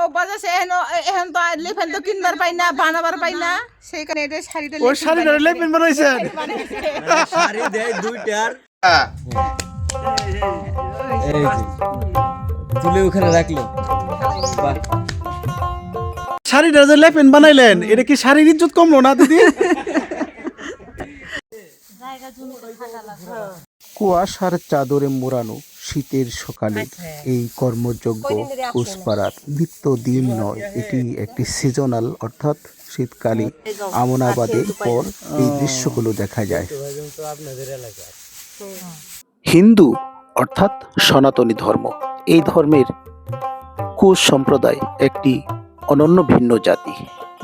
ও বাজাছে এখন এখন তো লেফেন তো কিনবার পাই না বানাবার পাই না। সেই কারণে এটা শাড়িটা ওই শাড়িটা লেপিন বানাইছেন? শাড়ি দেয় দুইটার। এই যে তুলে ওখানে রাখল। বাহ। শাড়িটা যে লেপেন বানাইলেন এটা কি শাড়ির ইজ্জত কমলো না দিদি? কুয়াশার চাদরে মোড়ানো। শীতের সকালে এই কর্মযজ্ঞ কুসপাড়ার নিত্য দিন নয় এটি একটি সিজনাল অর্থাৎ শীতকালে আমনাবাদের পর এই দৃশ্যগুলো দেখা যায়। হিন্দু অর্থাৎ সনাতনী ধর্ম এই ধর্মের কুশ সম্প্রদায় একটি অনন্য ভিন্ন জাতি।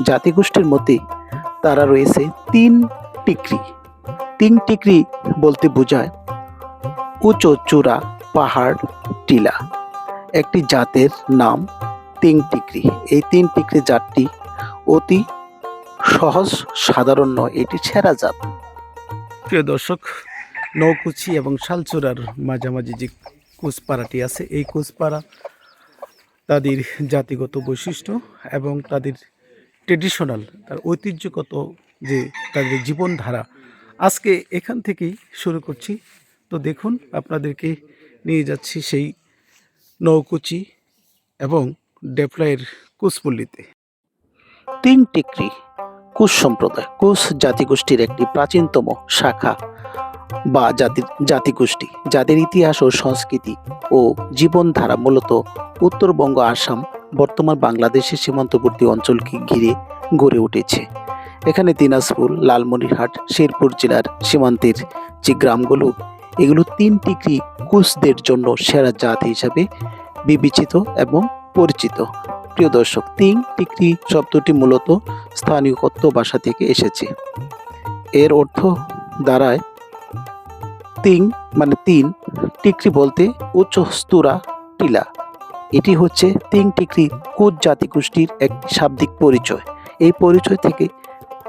জাতিগোষ্ঠীর মধ্যে তারা রয়েছে তিন টিকরি। তিন টিকরি বলতে বোঝায় উঁচু চূড়া পাহাড় টিলা। একটি জাতের নাম তিন টিকরি এই তিন টিকরি জাতটি অতি সহজ, সাধারণ নয়, এটি ছেঁড়া জাত। প্রিয় দর্শক, নৌকুচি এবং শালচূড়ার মাঝামাঝি যে কুচপাড়াটি আছে, এই কুচপাড়া তাদের জাতিগত বৈশিষ্ট্য এবং তাদের ট্রেডিশনাল তার ঐতিহ্যগত যে তাদের জীবনধারা। আজকে এখান থেকেই শুরু করছি। তো দেখুন, আপনাদেরকে নিয়ে যাচ্ছি সেই নৌকুচি এবং ডেপ্লাইয়ের কুচপল্লিতে তিন টিকরি কুশ সম্প্রদায়। কুশ জাতিগোষ্ঠীর একটি প্রাচীনতম শাখা বা জাতির জাতিগোষ্ঠী, যাদের ইতিহাস ও সংস্কৃতি ও জীবনধারা মূলত উত্তরবঙ্গ আসাম, বর্তমান বাংলাদেশের সীমান্তবর্তী অঞ্চলকে ঘিরে গড়ে উঠেছে। এখানে দিনাজপুর, লালমনিরহাট, শেরপুর জেলার সীমান্তের যে গ্রামগুলো এগুলো তিন ডিগ্রি কুচদের জন্য সেরা জাত হিসাবে বিবেচিত এবং পরিচিত। প্রিয় দর্শক তিন ডিগ্রি শব্দটি মূলত স্থানীয় কথ্য ভাষা থেকে এসেছে। এর অর্থ দ্বারায় তিন মানে তিন টিকরি বলতে উচ্চ স্তুরা টিলা। এটি হচ্ছে তিন টিকরি কুচ জাতিগোষ্ঠীর একটি শাব্দিক পরিচয়। এই পরিচয় থেকে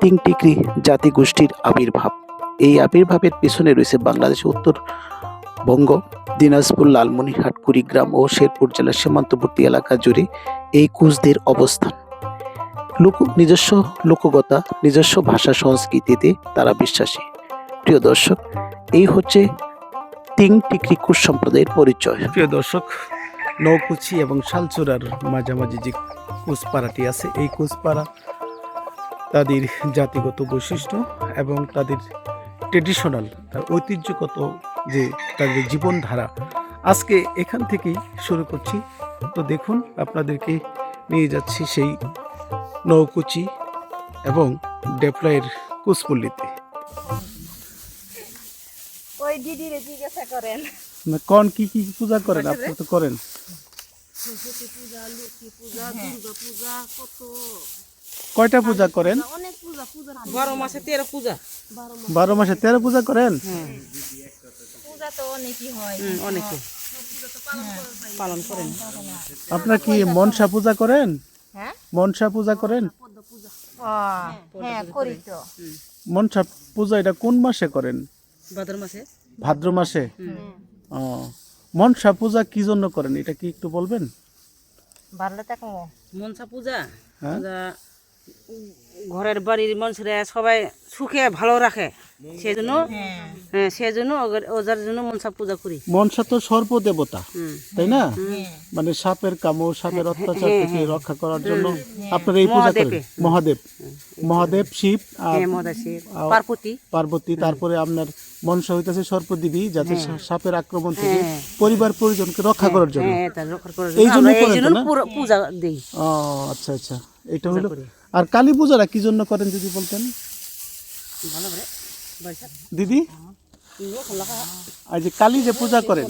তিন টিকরি জাতিগোষ্ঠীর আবির্ভাব। এই আবির্ভাবের পিছনে রয়েছে বাংলাদেশ উত্তরবঙ্গ দিনাজপুর, লালমনিরহাট, কুড়িগ্রাম ও শেরপুর জেলার সীমান্তবর্তী এলাকা জুড়ে এই কুচদের অবস্থান। লোক, নিজস্ব লোকগতা, নিজস্ব ভাষা সংস্কৃতিতে তারা বিশ্বাসী। প্রিয় দর্শক, এই হচ্ছে তিন টিকরি কুশ সম্প্রদায়ের পরিচয়। প্রিয় দর্শক, নৌকুচি এবং শালচুরার মাঝামাঝি যে কুচপাড়াটি আছে, এই কুচপাড়া তাদের জাতিগত বৈশিষ্ট্য এবং তাদের ট্রেডিশনাল তার ঐতিহ্যগত যে তাদের জীবনধারা আজকে এখান থেকেই শুরু করছি। তো দেখুন আপনাদেরকে নিয়ে যাচ্ছি সেই নৌকুচি এবং ডেপ্লাইয়ের কুচপল্লিতে ওই দিদিরে জিজ্ঞাসা করেন। না কোন কি কি পূজা করেন? আপনি তো করেন। কয়টা পূজা করেন? বারো মাসে তেরো পূজা। বারো মাসে তেরো পূজা করেন? পূজা তো অনেকই হয়। হুম, অনেকে। পালন করেন। আপনার কি মনসা পূজা করেন? হ্যাঁ? মনসা পূজা করেন? হ্যাঁ করি তো। মনসা পূজা এটা কোন মাসে করেন? ভাদ্র মাসে। ভাদ্র মাসে? ও মনসা পূজা কি জন্য করেন? এটা কি একটু বলবেন? মনসা পূজা? হ্যাঁ? ঘরের বাড়ির মানুষরা সবাই সুখে ভালো রাখে। সেজন্য হ্যাঁ হ্যাঁ সেজন্য ওজার জন্য মনসা পূজা করি। মনসা তো সর্প দেবতা তাই না? হ্যাঁ মানে সাপের কামড় সাপের অত্যাচার থেকে রক্ষা করার জন্য আপনারা এই পূজা করেন মহাদেব। মহাদেব। শিব আর হ্যাঁ পার্বতী। পার্বতী তারপরে আপনার মনসা হইতেছে সর্পদেবী যাতে সাপের আক্রমণ থেকে হ্যাঁ। পরিবার পরিজনকে রক্ষা করার জন্য। হ্যাঁ তার রক্ষা করার এই জন্য পূজা দিই। ও আচ্ছা আচ্ছা। এটা হলো আর কালী পূজাটা কি জন্য করেন যদি বলতেন? দিদি? আর যে কালী যে পূজা করেন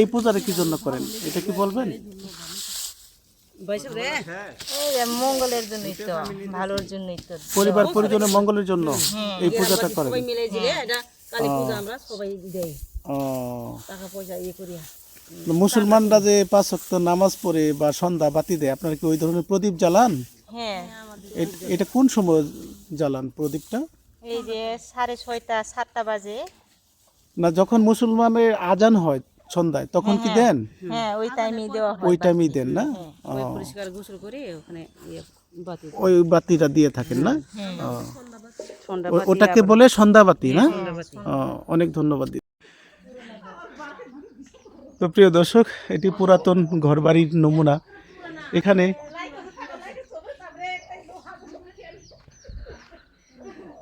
এই পূজাটা কি জন্য করেন? এটা কি বলবেন? বৈশাখ রে। এই যে মঙ্গলের জন্যই তো ভালোর জন্যই তো। পরিবার পরিজনের মঙ্গলের জন্য এই পূজাটা করেন। সবাই মিলে জিরে এটা কালী পূজা আমরা সবাই দেই। ও। টাকা পয়সা ইয়ে করি। মুসলমানরা যে পাঁচ নামাজ পড়ে বা সন্ধ্যা বাতি দেয় আপনারা কি ওই ধরনের প্রদীপ জ্বালান? হ্যাঁ। এটা কোন সময় জ্বালান প্রদীপটা? এই যে সাড়ে ছয়টা সাতটা বাজে। না যখন মুসলমানের আজান হয় সন্ধ্যায় তখন কি দেন? হ্যাঁ ওই টাইমে দেওয়া হয়। ওই টাইমেই দেন না? ওই পরিষ্কার গোসল করে ওখানে ইয়ে ওই বাতিটা দিয়ে থাকেন না? ওটাকে বলে সন্ধ্যাবাতি না? অনেক ধন্যবাদ তো প্রিয় দর্শক এটি পুরাতন ঘরবাড়ির নমুনা। এখানে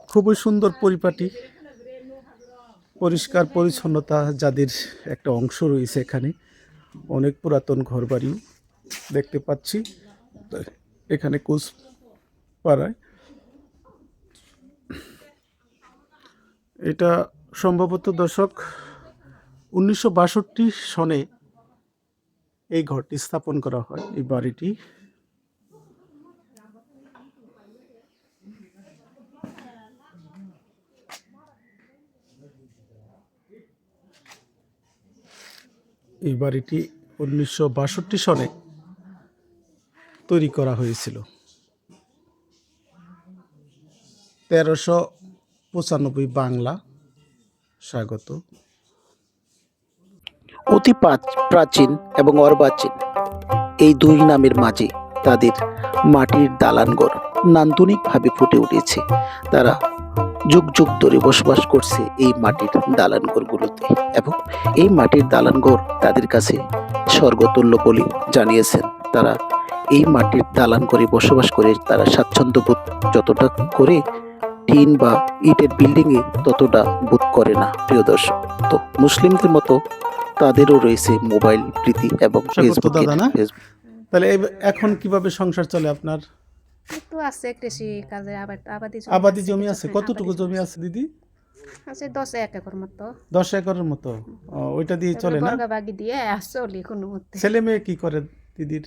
খুবই সুন্দর পরিপাটি, পরিষ্কার পরিচ্ছন্নতা যাদের একটা অংশ রয়েছে এখানে। অনেক পুরাতন ঘরবাড়ি দেখতে পাচ্ছি। এখানে কুচ পাড়ায় এটা সম্ভবত দশক উনিশশো বাষট্টি সনে এই ঘরটি স্থাপন করা হয়, এই বাড়িটি। এই বাড়িটি উনিশশো বাষট্টি সনে তৈরি করা হয়েছিল। তেরোশো পঁচানব্বই বাংলা স্বাগত। অতি প্রাচ- প্রাচীন এবং অর্বাচীন এই দুই নামের মাঝে তাদের মাটির দালানঘর নান্দনিকভাবে ফুটে উঠেছে। তারা যুগ যুগ ধরে বসবাস করছে এই মাটির দালানঘরগুলোতে এবং এই মাটির দালানঘর তাদের কাছে স্বর্গতুল্য বলে জানিয়েছেন তারা। এই মাটির দালান করে বসবাস করে তারা স্বাচ্ছন্দ্য বোধ যতটা করে টিন বা ইটের বিল্ডিংয়ে ততটা বোধ করে না প্রিয় দর্শক। তো মুসলিমদের মতো তাদেরও রয়েছে মোবাইল প্রীতি এবং ফেসবুক তাহলে এখন কীভাবে সংসার চলে আপনার? একটু আছে কৃষি কাজে আবাদ আবাদি আবাদি জমি আছে। কতটুকু জমি আছে দিদি? আছে দশ এক একর মতো। দশ একরের মতো। ওইটা দিয়ে চলে না? বাগি দিয়ে চলি কোনো মতে। ছেলে মেয়ে কি করে দিদির?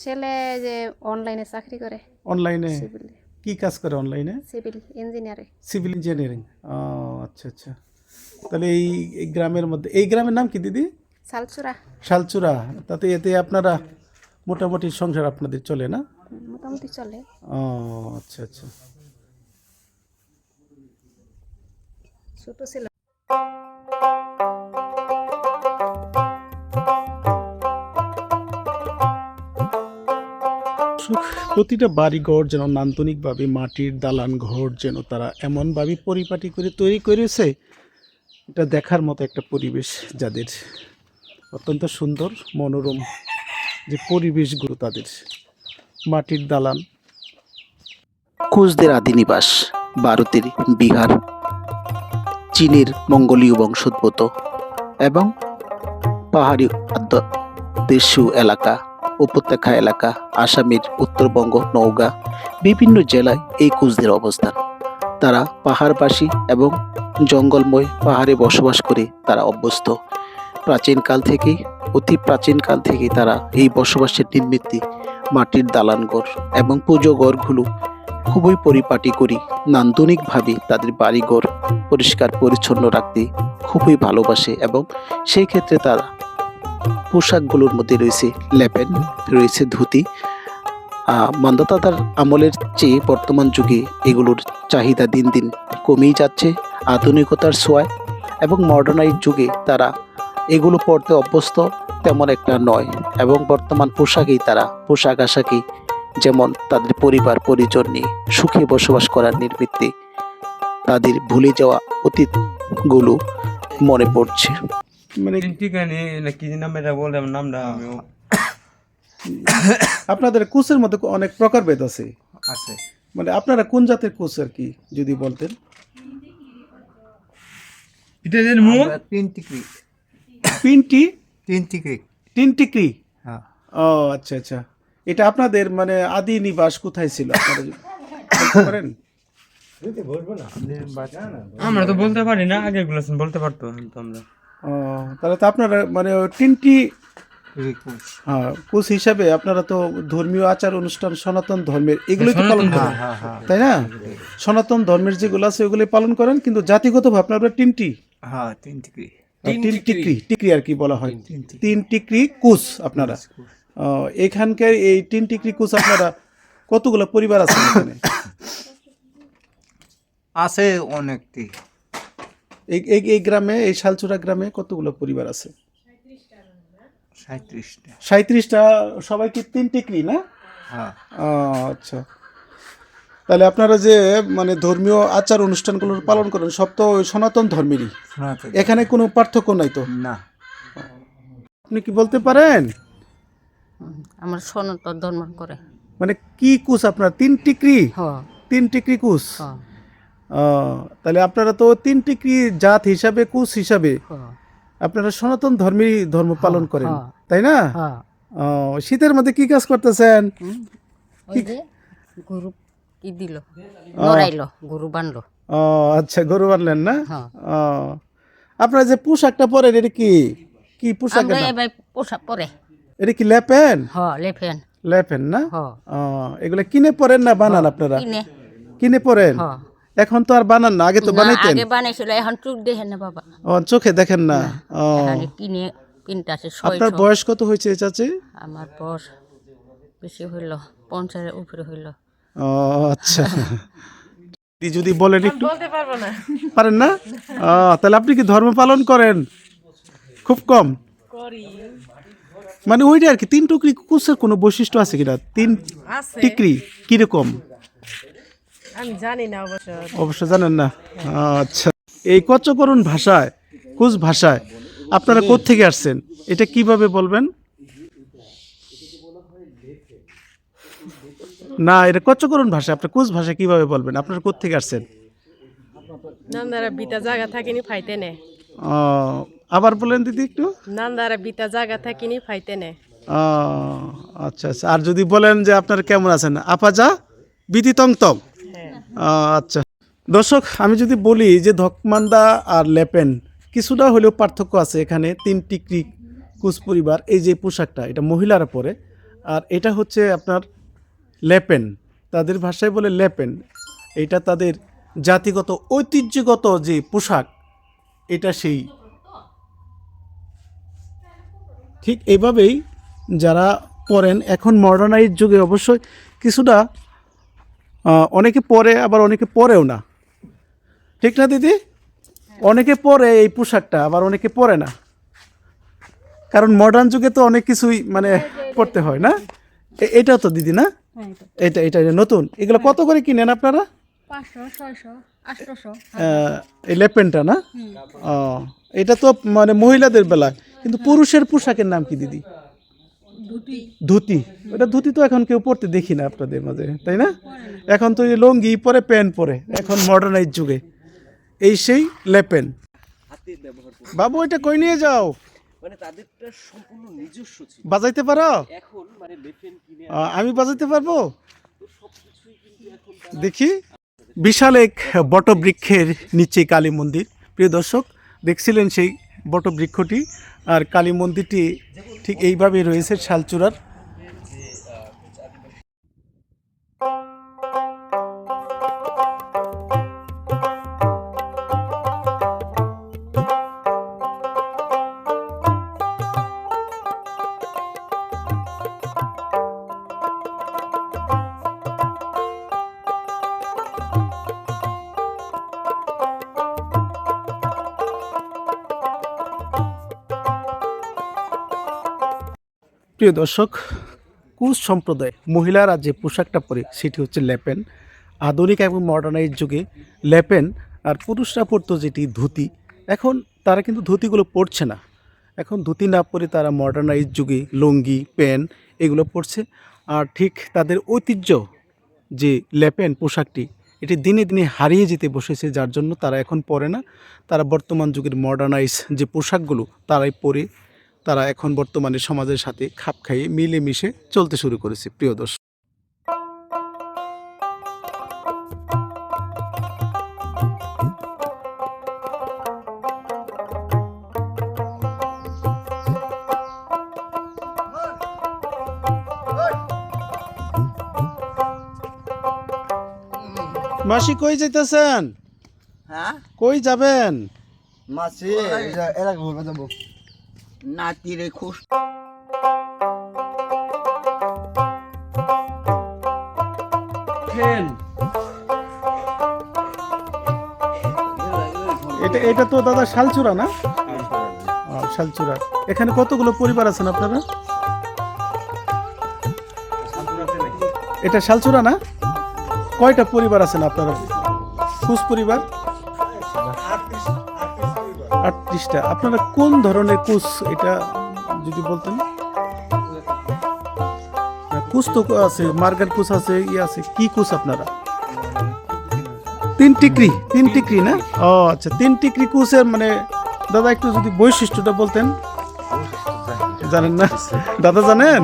ছেলে যে অনলাইনে চাকরি করে। অনলাইনে? কি কাজ করে অনলাইনে? সিভিল ইঞ্জিনিয়ারে। Civil engineering. ও আচ্ছা আচ্ছা। তাহলে এই গ্রামের মধ্যে এই গ্রামের নাম কি দিদি? সালচুরা শালচুরা। তাতে এতে আপনারা মোটামুটি সংসার আপনাদের চলে না? মোটামুটি চলে। ও আচ্ছা আচ্ছা। ছোট ছিল। প্রতিটা বাড়িঘর যেন নান্দনিকভাবে মাটির দালান ঘর যেন তারা এমনভাবে পরিপাটি করে তৈরি করেছে এটা দেখার মতো একটা পরিবেশ যাদের। অত্যন্ত সুন্দর মনোরম যে পরিবেশগুলো তাদের। মাটির দালান। কুচদের আদিনিবাস ভারতের বিহার, চীনের মঙ্গোলীয় বংশোদ্ভূত এবং পাহাড়ি দেশীয় এলাকা, উপত্যকা এলাকা, আসামের উত্তরবঙ্গ নওগাঁ, বিভিন্ন জেলায় এই কুচদের অবস্থান। তারা পাহাড়বাসী এবং জঙ্গলময় পাহাড়ে বসবাস করে তারা অভ্যস্ত। প্রাচীনকাল থেকেই, অতি প্রাচীনকাল থেকেই তারা এই বসবাসের নির্মিতি মাটির দালানঘর এবং পুজো ঘরগুলো খুবই পরিপাটি করি। নান্দনিকভাবে তাদের বাড়িঘর পরিষ্কার পরিচ্ছন্ন রাখতে খুবই ভালোবাসে এবং সেই ক্ষেত্রে তারা পোশাকগুলোর মধ্যে রয়েছে লেপেন, রয়েছে ধুতি। মান্দাতাদার আমলের চেয়ে বর্তমান যুগে এগুলোর চাহিদা দিন দিন কমেই যাচ্ছে। আধুনিকতার ছোঁয়ায় এবং মডার্নাইজ যুগে তারা এগুলো পড়তে অভ্যস্ত তেমন একটা নয় এবং বর্তমান পোশাকেই তারা পোশাক আশাকেই যেমন তাদের পরিবার পরিজন নিয়ে সুখে বসবাস করার নির্বৃত্তে তাদের ভুলে যাওয়া অতীতগুলো মনে পড়ছে। মানে কি নাম এটা বলে আমার নামটা আপনাদের কোচের মধ্যে অনেক প্রকারভেদ আছে। আছে। মানে আপনারা কোন জাতের কোচ আর কি যদি বলতেন? এটা তিন টিকরি পিনটি তিন টিকরি তিন টিকরি হ্যাঁ। ও আচ্ছা আচ্ছা। এটা আপনাদের মানে আদি নিবাস কোথায় ছিল? আপনারা আমরা তো বলতে পারি না আগে গুলো বলতে পারতো তো আমরা। ও তাহলে তো আপনারা মানে তিনটি হ্যাঁ কোচ হিসাবে আপনারা তো ধর্মীয় আচার অনুষ্ঠান সনাতন ধর্মের এগুলোই তো পালন করেন। হ্যাঁ হ্যাঁ তাই না? সনাতন ধর্মের যেগুলো আছে ওগুলোই পালন করেন কিন্তু জাতিগতভাবে আপনারা তিনটি? হ্যাঁ তিন টিকরি তিন টিকরি টিকরি। আর কি বলা হয়। তিন টিকরি। কুচ আপনারা। এখানকার এই তিন টিকরি কুচ আপনারা কতগুলো পরিবার আছে এখানে? আছে অনেকটি। এই এই এই গ্রামে এই শালচুরা গ্রামে কতগুলো পরিবার আছে? সাঁত্রিশটা সাঁত্রিশটা সবাই কি তিন টিকরি না? হ্যাঁ। আচ্ছা। তাহলে আপনারা যে মানে ধর্মীয় আচার অনুষ্ঠানগুলো পালন করেন সব তো ওই সনাতন ধর্মেরই। এখানে কোনো পার্থক্য নাই তো? না। আপনি কি বলতে পারেন? আমার সনাতন ধর্ম করে। মানে কি কুচ আপনার? তিন টিকরি তিন টিকরি কুচ হ। তাহলে আপনারা তো তিন টিকরি জাত হিসাবে কুচ হিসাবে আপনারা সনাতন ধর্মেরই ধর্ম পালন করেন। তাই না? হ্যাঁ শীতের মধ্যে কি কাজ করতেছেন? গরু দিল নড়াইলো গরু বানলো। ও আচ্ছা গরু বানলেন না? হ্যাঁ। ও আপনারা যে পোশাকটা পরেন এটা কি? কি পোশাক আমরা এবার পোশাক পরে। এটা কি লেপেন? হ লেফেন লেপেন না? ও এগুলা কিনে পরেন না বানান আপনারা? কিনে। কিনে পরেন? এখন তো আর বানান না আগে তো বানাইতেন। আগে বানাইছিল এখন চুক দেখে না বাবা। ও চোখে দেখেন না? ও। কিনে কিনতে আছে আপনার বয়স কত হয়েছে চাচি? আমার বয়স বেশি হইল পঞ্চাশের উপরে হইল। ও আচ্ছা। আপনি যদি বলেন একটু। বলতে পারব না। পারেন না? তাহলে আপনি কি ধর্ম পালন করেন? খুব কম। মানে ওইটা আর কি তিন টুকরি কুচের কোনো বৈশিষ্ট্য আছে কিনা? তিন আছে। টিকরি কীরকম? আমি জানি না অবশ্য। অবশ্য জানেন না? আচ্ছা। এই কচকরণ ভাষায় কুচ ভাষায় আপনারা কোত্থেকে আসছেন? এটা কীভাবে বলবেন? না এটা কচকরণ ভাষা। আপনি কুচ ভাষা কীভাবে বলবেন? আপনারা কোত্থেকে আসছেন? নান্দারা বিতা জায়গা থাকিনি ফাইতে নে। ও, আবার বলেন দিদি একটু। নান্দারা বিতা জায়গা থাকিনি ফাইতে নে। ও, আচ্ছা আচ্ছা। আর যদি বলেন যে আপনারা কেমন আছেন? আপাজা বিধি তং তং। আচ্ছা। দর্শক আমি যদি বলি যে ধকমান্দা আর লেপেন কিছুটা হলেও পার্থক্য আছে এখানে। তিন টিকরি কুচ পরিবার এই যে পোশাকটা এটা মহিলারা পরে। আর এটা হচ্ছে আপনার লেপেন। তাদের ভাষায় বলে লেপেন। এটা তাদের জাতিগত, ঐতিহ্যগত যে পোশাক, এটা সেই। ঠিক এইভাবেই যারা পরেন এখন মডার্নাইজ যুগে অবশ্যই কিছুটা অনেকে পরে, আবার অনেকে পরেও না। ঠিক না দিদি? অনেকে পরে এই পোশাকটা, আবার অনেকে পরে না। কারণ মডার্ন যুগে তো অনেক কিছুই মানে পড়তে হয় না? এটাও তো দিদি না? এটা। এটা এটা নতুন। এগুলো কত করে কিনেন আপনারা? এই লেপেনটা না? ও, এটা তো মানে মহিলাদের বেলা কিন্তু পুরুষের পোশাকের নাম কি দিদি? ধুতি। ওটা ধুতি তো এখন কেউ পরতে দেখি না আপনাদের মাঝে তাই না? এখন তো লঙ্গি পরে প্যান্ট পরে এখন মডার্নাইজ যুগে। এই সেই লেপেন। বাবু এটা কই নিয়ে যাও? মানে তাদেরটা সম্পূর্ণ নিজস্ব ছিল। বাজাইতে পারো? এখন মানে লেফেন কিনে আমি বাজাইতে পারব? দেখি। বিশাল এক বটবৃক্ষের নিচে কালী মন্দির। প্রিয় দর্শক দেখছিলেন সেই বটবৃক্ষটি আর কালী মন্দিরটি ঠিক এইভাবেই রয়েছে শালচূড়ার। প্রিয় দর্শক কুশ সম্প্রদায় মহিলারা যে পোশাকটা পরে, সেটি হচ্ছে লেপেন। আধুনিক এবং মডার্নাইজ যুগে লেপেন আর পুরুষরা পরতো যেটি ধুতি। এখন তারা কিন্তু ধুতিগুলো পরছে না। এখন ধুতি না পরে তারা মডার্নাইজ যুগে লুঙ্গি, প্যান্ট এগুলো পরছে। আর ঠিক তাদের ঐতিহ্য যে লেপেন পোশাকটি, এটি দিনে দিনে হারিয়ে যেতে বসেছে, যার জন্য তারা এখন পরে না। তারা বর্তমান যুগের মডার্নাইজ যে পোশাকগুলো, তারাই পরে তারা এখন বর্তমানে সমাজের সাথে খাপ খাইয়ে মিলেমিশে চলতে শুরু করেছে প্রিয় দর্শক। মাসি কই যাইতেছেন? হ্যাঁ? কই যাবেন? মাসে এরা ঘুরবে যাব নাতিরে খুশ। এটা এটা তো দাদা শালচূড়া না? শালচুরা। এখানে কতগুলো পরিবার আছেন আপনারা? এটা শালচুরা না? কয়টা পরিবার আছেন আপনারা? খুশ পরিবার? আটত্রিশটা আপনারা কোন ধরনের কুস এটা যদি বলতেন? কুস তো আছে, মার্গার কুস আছে ইয়ে আছে। কি কুস আপনারা? তিন টিকরি তিন টিকরি না? ও আচ্ছা তিন টিকরি কুসের মানে দাদা একটু যদি বৈশিষ্ট্যটা বলতেন। জানেন না? দাদা জানেন?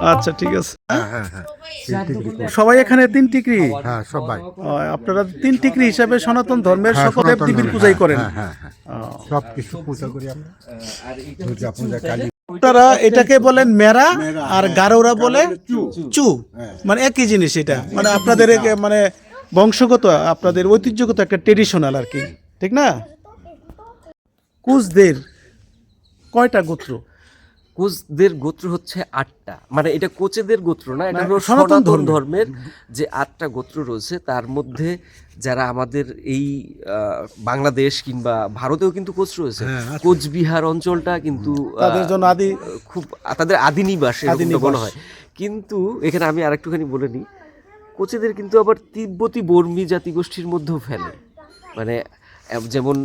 আচ্ছা ঠিক আছে। সবাই এখানে তিন টিকরি? হ্যাঁ সবাই। আপনারা তিন টিকরি হিসাবে সনাতন ধর্মের সকল দেব দেবীর পূজাই করেন। হ্যাঁ হ্যাঁ সব কিছু পূজা করি আমরা। দুর্গা পূজা। কালী আপনারা এটাকে বলেন মেরা আর গারোরা বলে চু। মানে একই জিনিস এটা। মানে আপনাদের একে- মানে বংশগত আপনাদের ঐতিহ্যগত একটা ট্রেডিশনাল আর কি। ঠিক না? কুচদের কয়টা গোত্র? কোচদের গোত্র হচ্ছে আটটা। মানে এটা কোচেদের গোত্র না এটা হলো সনাতন ধর্মের। যে আটটা গোত্র রয়েছে তার মধ্যে যারা আমাদের এই বাংলাদেশ কিংবা ভারতেও কিন্তু কোচ রয়েছে। কোচবিহার অঞ্চলটা কিন্তু হ্যাঁ, তাদের জন্য আদি খুব তাদের আদি নিবাস বলা হয়। কিন্তু এখানে আমি আরেকটুখানি বলে নিই কোচেদের কিন্তু আবার তিব্বতী বর্মী জাতিগোষ্ঠীর মধ্যেও ফেলে। মানে যেমন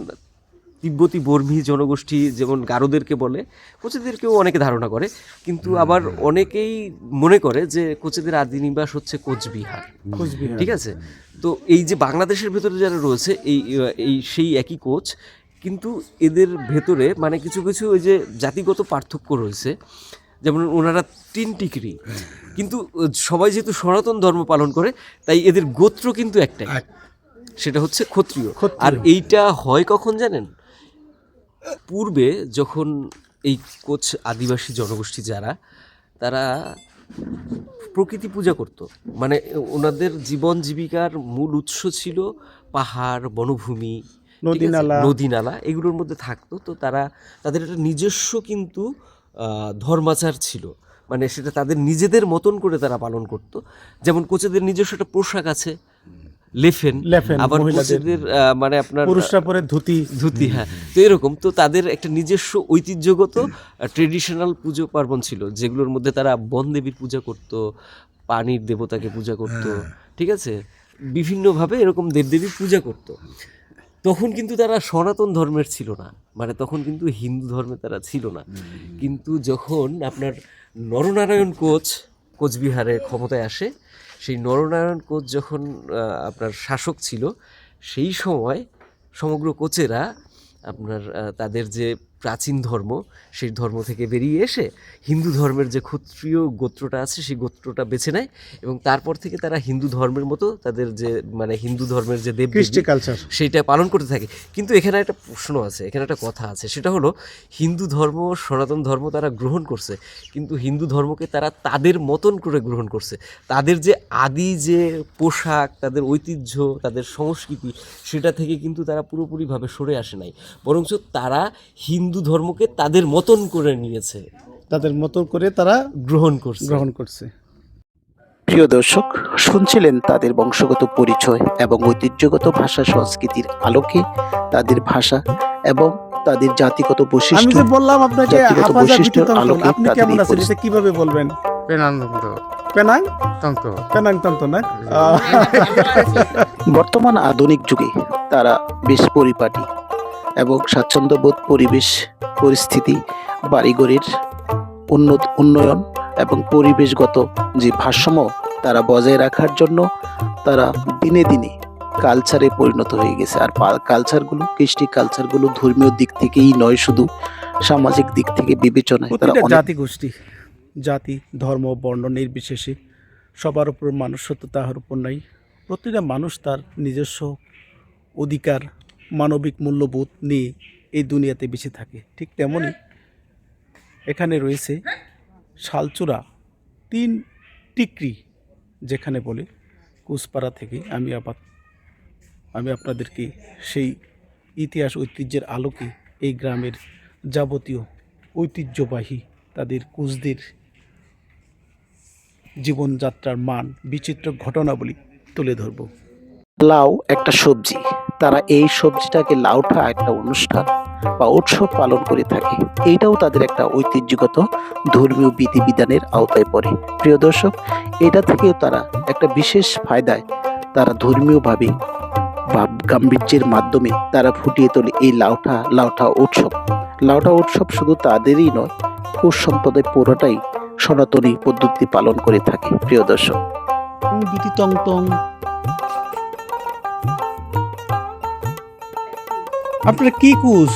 তিব্বতী বর্মী জনগোষ্ঠী যেমন গারোদেরকে বলে কোচেদেরকেও অনেকে ধারণা করে। কিন্তু আবার অনেকেই মনে করে যে কোচেদের আদি নিবাস হচ্ছে কোচবিহার। কোচবিহার। ঠিক আছে? তো এই যে বাংলাদেশের ভেতরে যারা রয়েছে এই এই সেই একই কোচ কিন্তু এদের ভেতরে মানে কিছু কিছু ওই যে জাতিগত পার্থক্য রয়েছে। যেমন ওনারা তিন টিকরি। কিন্তু সবাই যেহেতু সনাতন ধর্ম পালন করে তাই এদের গোত্র কিন্তু একটাই। সেটা হচ্ছে ক্ষত্রিয়। ক্ষত্রিয়। আর এইটা হয় কখন জানেন? পূর্বে যখন এই কোচ আদিবাসী জনগোষ্ঠী যারা তারা প্রকৃতি পূজা করত মানে ওনাদের জীবন জীবিকার মূল উৎস ছিল পাহাড় বনভূমি নদীনালা? নদী-নালা। নদী নালা এগুলোর মধ্যে থাকতো তো তারা তাদের একটা নিজস্ব কিন্তু ধর্মাচার ছিল মানে সেটা তাদের নিজেদের মতন করে তারা পালন করত যেমন কোচেদের নিজস্ব একটা পোশাক আছে লেফেন লেফেন, আবার মহিলাদের। মানে আপনার পুরুষরা পরে ধুতি। ধুতি হ্যাঁ। তো এরকম তো তাদের একটা নিজস্ব ঐতিহ্যগত ট্রেডিশনাল পুজো পার্বণ ছিল যেগুলোর মধ্যে তারা বন দেবীর পূজা করত পানির দেবতাকে পূজা করত ঠিক আছে? বিভিন্নভাবে এরকম দেবদেবীর পূজা করত। তখন কিন্তু তারা সনাতন ধর্মের ছিল না মানে তখন কিন্তু হিন্দু ধর্মে তারা ছিল না। কিন্তু যখন আপনার নরনারায়ণ কোচ কোচবিহারে ক্ষমতায় আসে সেই নরনারায়ণ কোচ যখন আপনার শাসক ছিল সেই সময় সমগ্র কোচেরা আপনার তাদের যে প্রাচীন ধর্ম সেই ধর্ম থেকে বেরিয়ে এসে হিন্দু ধর্মের যে ক্ষত্রিয় গোত্রটা আছে সেই গোত্রটা বেছে নেয় এবং তারপর থেকে তারা হিন্দু ধর্মের মতো তাদের যে মানে হিন্দু ধর্মের যে দেব কালচার সেইটা পালন করতে থাকে। কিন্তু এখানে একটা প্রশ্ন আছে এখানে একটা কথা আছে সেটা হলো হিন্দু ধর্ম সনাতন ধর্ম তারা গ্রহণ করছে কিন্তু হিন্দু ধর্মকে তারা তাদের মতন করে গ্রহণ করছে। তাদের যে আদি যে পোশাক তাদের ঐতিহ্য তাদের সংস্কৃতি সেটা থেকে কিন্তু তারা পুরোপুরিভাবে সরে আসে নাই। বরঞ্চ তারা হিন্দু ধর্মকে তাদের মতন করে নিয়েছে। তাদের মতো করে তারা গ্রহণ করছে। গ্রহণ করছে। প্রিয় দর্শক শুনছিলেন তাদের বংশগত পরিচয় এবং ঐতিহ্যগত ভাষা সংস্কৃতির আলোকে তাদের ভাষা এবং তাদের জাতিগত আমি বৈশিষ্ট্য যে বললাম আপনাকে জাতিগত বৈশিষ্ট্যের আলোকে আপনি কেমন আছেন এটা কীভাবে বলবেন? Penang Penang? তন্ত না? বর্তমান আধুনিক যুগে তারা বেশ পরিপাটি। এবং স্বাচ্ছন্দ্যবোধ পরিবেশ পরিস্থিতি বাড়িঘরের উন্নত উন্নয়ন এবং পরিবেশগত যে ভারসাম্য তারা বজায় রাখার জন্য তারা দিনে দিনে কালচারে পরিণত হয়ে গেছে। আর কালচারগুলো কৃষ্টি কালচারগুলো ধর্মীয় দিক থেকেই নয় শুধু সামাজিক দিক থেকে বিবেচনায় তারা জাতি গোষ্ঠী জাতি ধর্ম বর্ণ নির্বিশেষে সবার উপর মানুষত্ব তাহার উপর নাই। প্রতিটা মানুষ তার নিজস্ব অধিকার মানবিক মূল্যবোধ নিয়ে এই দুনিয়াতে বেঁচে থাকে। ঠিক তেমনই এখানে রয়েছে শালচূড়া তিন টিকরি, যেখানে বলে কুসপাড়া থেকে আমি আবার, আমি আপনাদেরকে সেই ইতিহাস ঐতিহ্যের আলোকে এই গ্রামের যাবতীয় ঐতিহ্যবাহী তাদের কুচদের জীবনযাত্রার মান, বিচিত্র ঘটনাবলী তুলে ধরব। লাউ একটা সবজি। তারা এই সবজিটাকে লাউঠা একটা অনুষ্ঠান বা উৎসব পালন করে থাকে। এইটাও তাদের একটা ঐতিহ্যগত ধর্মীয় বিধিবিধানের আওতায় পড়ে। প্রিয় দর্শক, এটা থেকেও তারা একটা বিশেষ ফায়দায় তারা ধর্মীয়ভাবে বা গাম্ভীর্যের মাধ্যমে তারা ফুটিয়ে তোলে এই লাউঠা লাউঠা উৎসব। লাউঠা উৎসব শুধু তাদেরই নয় কোষ সম্প্রদায় পুরোটাই সনাতনী পদ্ধতি পালন করে থাকে। প্রিয় দর্শক। আপনারা কি কুস?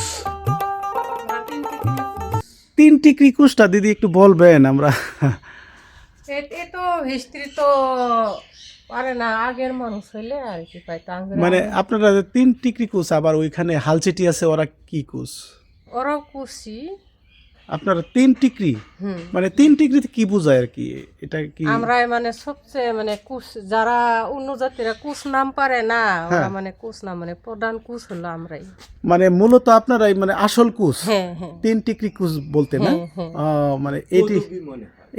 তিনটি টিকরি কুসটা? দিদি একটু বলবেন আমরা। এ- এ তো হিস্ট্রি তো পারে না আগের মানুষ হইলে আর কি পাইতাম মানে আপনারা যে তিন টিকরি কুস? আবার ওইখানে হালচিটি আছে ওরা কি কুস? ওরাও কুসি আপনারা তিন টিকরি মানে তিন টিকরিতে কি বোঝায় আর কি? এটা কি? আমরা মানে সবচেয়ে মানে কুস যারা অন্য জাতিরা কুস নাম পারে না ওরা হ্যাঁ। মানে কুস নাম মানে প্রধান কুস হলো আমরাই। মানে মূলত আপনারাই মানে আসল কুস হ্যাঁ হ্যাঁ। তিন টিকরি কুস বলতে না মানে এটি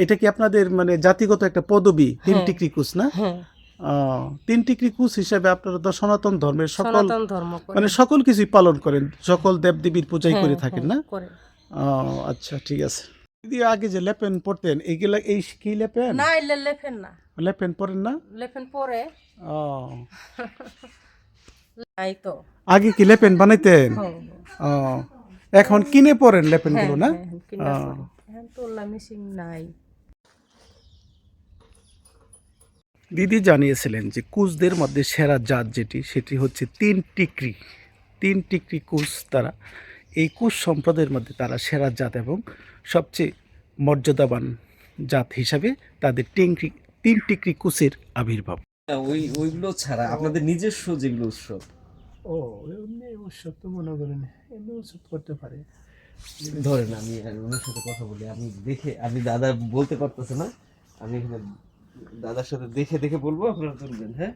এটা কি আপনাদের মানে জাতিগত একটা পদবি? তিন। টিকরি কুস না? আহ, তিন টিকরি কুস হিসাবে আপনারা তো সনাতন ধর্মের সকল সনাতন ধর্ম মানে সকল কিছুই পালন করেন। সকল দেবদেবীর পূজাই করে থাকেন না? আচ্ছা ঠিক আছে। দিদি আগে যে লেপেন পড়তেন এইগুলা এই কি লেপেন? না এলে লেফেন না। লেপেন পড়েন না? লেফেন পরে। আহ, নাই তো। আগে কি লেপেন বানাইতেন? হ্যাঁ, আহ, এখন কিনে পড়েন লেপেনগুলো না? হ্যাঁ, হ্যাঁ। এখন তোলা মেশিন নাই। দিদি জানিয়েছিলেন যে কুচদের মধ্যে সেরা জাত যেটি সেটি হচ্ছে তিন টিকরি তিন টিকরি কুচ তারা। এই কুচ সম্প্রদায়ের মধ্যে তারা সেরা জাত এবং সবচেয়ে মর্যাদাবান জাত হিসাবে তাদের তিন টিকরি কুচের আবির্ভাব। ওই ওইগুলো ছাড়া আপনাদের নিজস্ব যেগুলো উৎসব? ও এমনি উৎসব তো মনে করেন এমনি উৎসব করতে পারে। ধরেন আমি ওনার সাথে কথা বলি আমি দেখে আমি দাদা বলতে পারতেছে না আমি এখানে দাদার সাথে দেখে দেখে বলব আপনারা তুলবেন হ্যাঁ?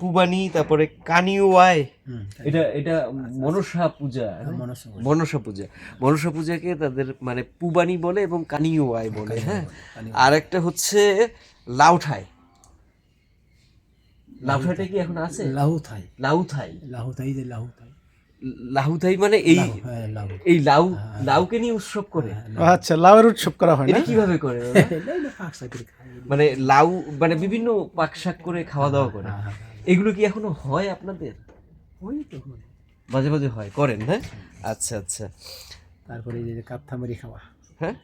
পুবানি তারপরে কানিওয়াই। এটা এটা মনসা পূজা মনসা পূজা। মনসা পূজাকে তাদের মানে পুবানি বলে এবং কানিওয়াই বলে হ্যাঁ? আর একটা হচ্ছে লাউঠাই। লাউঠাইটা কি এখন আছে? লাহুথাই লাউথাই লাউথাই যে লাহুথাই লাহুথাই মানে এই হ্যাঁ এই লাউ লাউকে নিয়ে উৎসব করে। আচ্ছা লাউয়ের উৎসব করা হয় না? এটা কীভাবে করে মানে লাউ মানে বিভিন্ন পাক শাক করে খাওয়া দাওয়া করে। এগুলো কি এখনও হয় আপনাদের? মাঝে মাঝে হয় করেন হ্যাঁ? আচ্ছা আচ্ছা। তারপরে এই যে কাত্থামারি খাওয়া। হ্যাঁ?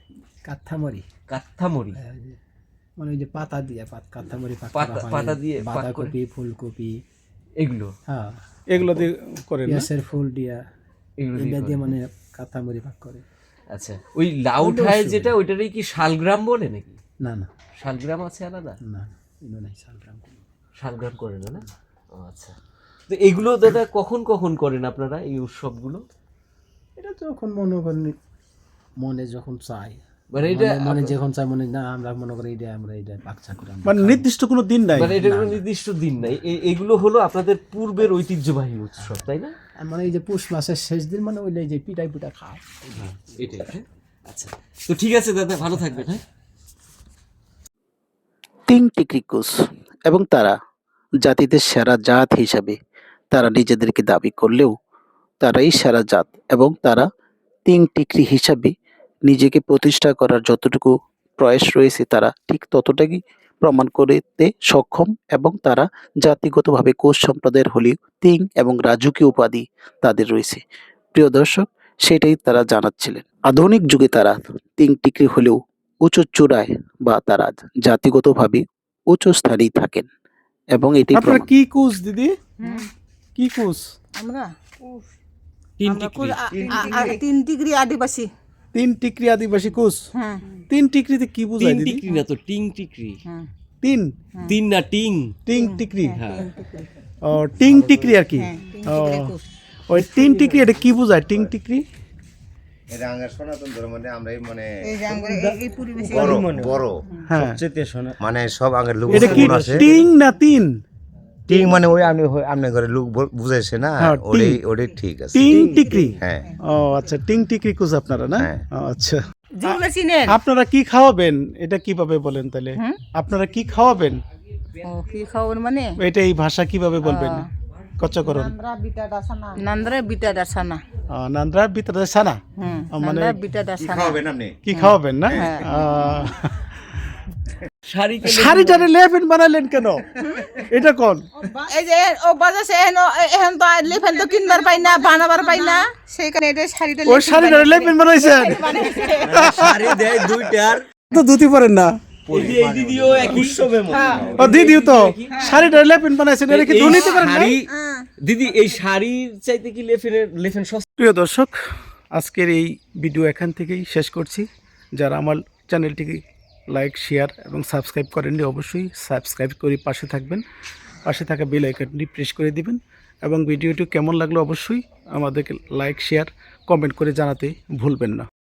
কাত্থামারি কাত্থামরি মানে ওই যে পাতা দিয়ে পাত কাত্থামারি পাতা- পাতা দিয়ে বাঁধাকপি ফুলকপি। এগুলো? হ্যাঁ। এগুলো দিয়ে করেন না? পেঁয়াজের ফুল দিয়া এগুলো দিয়ে মানে কাত্থামারি পাক করে। আচ্ছা ওই লাউঠায় যেটা ওইটারই কি শালগ্রাম বলে নাকি? না না। শালগ্রাম আছে আলাদা? না এগুলো নাই শালগ্রাম শালগ্রাম করে না না? ও আচ্ছা। তো এগুলো দাদা কখন কখন করেন আপনারা এই উৎসবগুলো? এটা যখন মনে করেন মনে যখন চাই। মানে এটা মনে- মনে যখন চাই মনে না আমরা মনে করি এটা আমরা এটা পাকচা করে মানে নির্দিষ্ট কোনো দিন নাই। মানে এটা কোনো নির্দিষ্ট দিন নাই। এগুলো হলো আপনাদের পূর্বের ঐতিহ্যবাহী উৎসব তাই না? মানে এই যে পুষ মাসের শেষ দিন মানে ওই যে পিঠাই পিঠা খাও এটাই। আচ্ছা তো ঠিক আছে দাদা ভালো থাকবেন হ্যাঁ? তিন টিকরি কুচ এবং তারা জাতিদের সেরা জাত হিসাবে তারা নিজেদেরকে দাবি করলেও তারাই সেরা জাত এবং তারা তিন টিকরি হিসাবে নিজেকে প্রতিষ্ঠা করার যতটুকু প্রয়াস রয়েছে তারা ঠিক ততটাই প্রমাণ করতে সক্ষম এবং তারা জাতিগতভাবে কোষ সম্প্রদায়ের হলেও তিং এবং রাজকীয় উপাধি তাদের রয়েছে। প্রিয় দর্শক সেটাই তারা জানাচ্ছিলেন। আধুনিক যুগে তারা তিন টিকরি হলেও উঁচু চূড়ায় বা তারা জাতিগতভাবে উঁচু স্থানেই থাকেন এবং এটি আপনারা কি কুচ দিদি? কি কুচ আমরা? তিন ডিগ্রি আদিবাসী। তিন টিকরি আদিবাসী কুচ হ্যাঁ। তিন টিকরিতে কি তিন দিদি? টিকরি না তো টিং টিকরি হ্যাঁ। তিন? তিন না টিং? টিং টিকরি হ্যাঁ ও টিং টিকরি আর কি? ও ওই তিন টিকরি এটা কি বোঝায়? টিং টিকরি এটা সনাতন ধর্মে মানে আমরা এই- পরিবেশে বড় বড়। হ্যাঁ। মানে সব আগের লোক এটা কি আছে। টিং না তিন? ঠিক মানে ওই আপনি আপনার ঘরে লোক বুঝাইছে না? হ্যাঁ, ওটাই ওটাই ঠিক আছে টিং টিকরি? হ্যাঁ। ও আচ্ছা টিং টিকরি কুচ আপনারা না? হ্যাঁ। আচ্ছা। আপনারা কি খাওয়াবেন? এটা কীভাবে বলেন তাহলে? আপনারা কি খাওয়াবেন? ও কি খবর মানে? এটা এই ভাষা কীভাবে বলবেন? আহ, কচ্চকরণ নান্দ্রা বিটা আহ, নান্দ্রা ভিতরে সানা হুম আহ, মানে নান্দ্রা বিটা ডাসানা কি খাওয়াবেন না? হ্যাঁ। শাড়িটারে লেফেন বানালেন কেন? এটা কোন? এই যে ও বাজাছে এখন তো লেফেন তো কিনবার পাই না বানাবার পাই না। সেইখানে এটা শাড়িটা ওই শাড়িটারে লেফেন বানাইছেন? শাড়ি দেয় দুইটার। তো ধুতি পরেন না? দিদিও ও দিদিও তো? শাড়িটারে লেফেন বানাইছেন এটা কি দুর্নীতি করেন না? শাড়ি দিদি এই শাড়ির চাইতে কি লেফেনের লেফেন সস্তা? প্রিয় দর্শক আজকের এই ভিডিও এখান থেকেই শেষ করছি। যারা আমার চ্যানেলটিকে লাইক, শেয়ার এবং সাবস্ক্রাইব করেননি অবশ্যই। সাবস্ক্রাইব করে পাশে থাকবেন। পাশে থাকা বেল আইকনটি প্রেস করে দিবেন এবং ভিডিওটি কেমন লাগল অবশ্যই আমাদেরকে লাইক, শেয়ার, কমেন্ট করে জানাতে ভুলবেন না।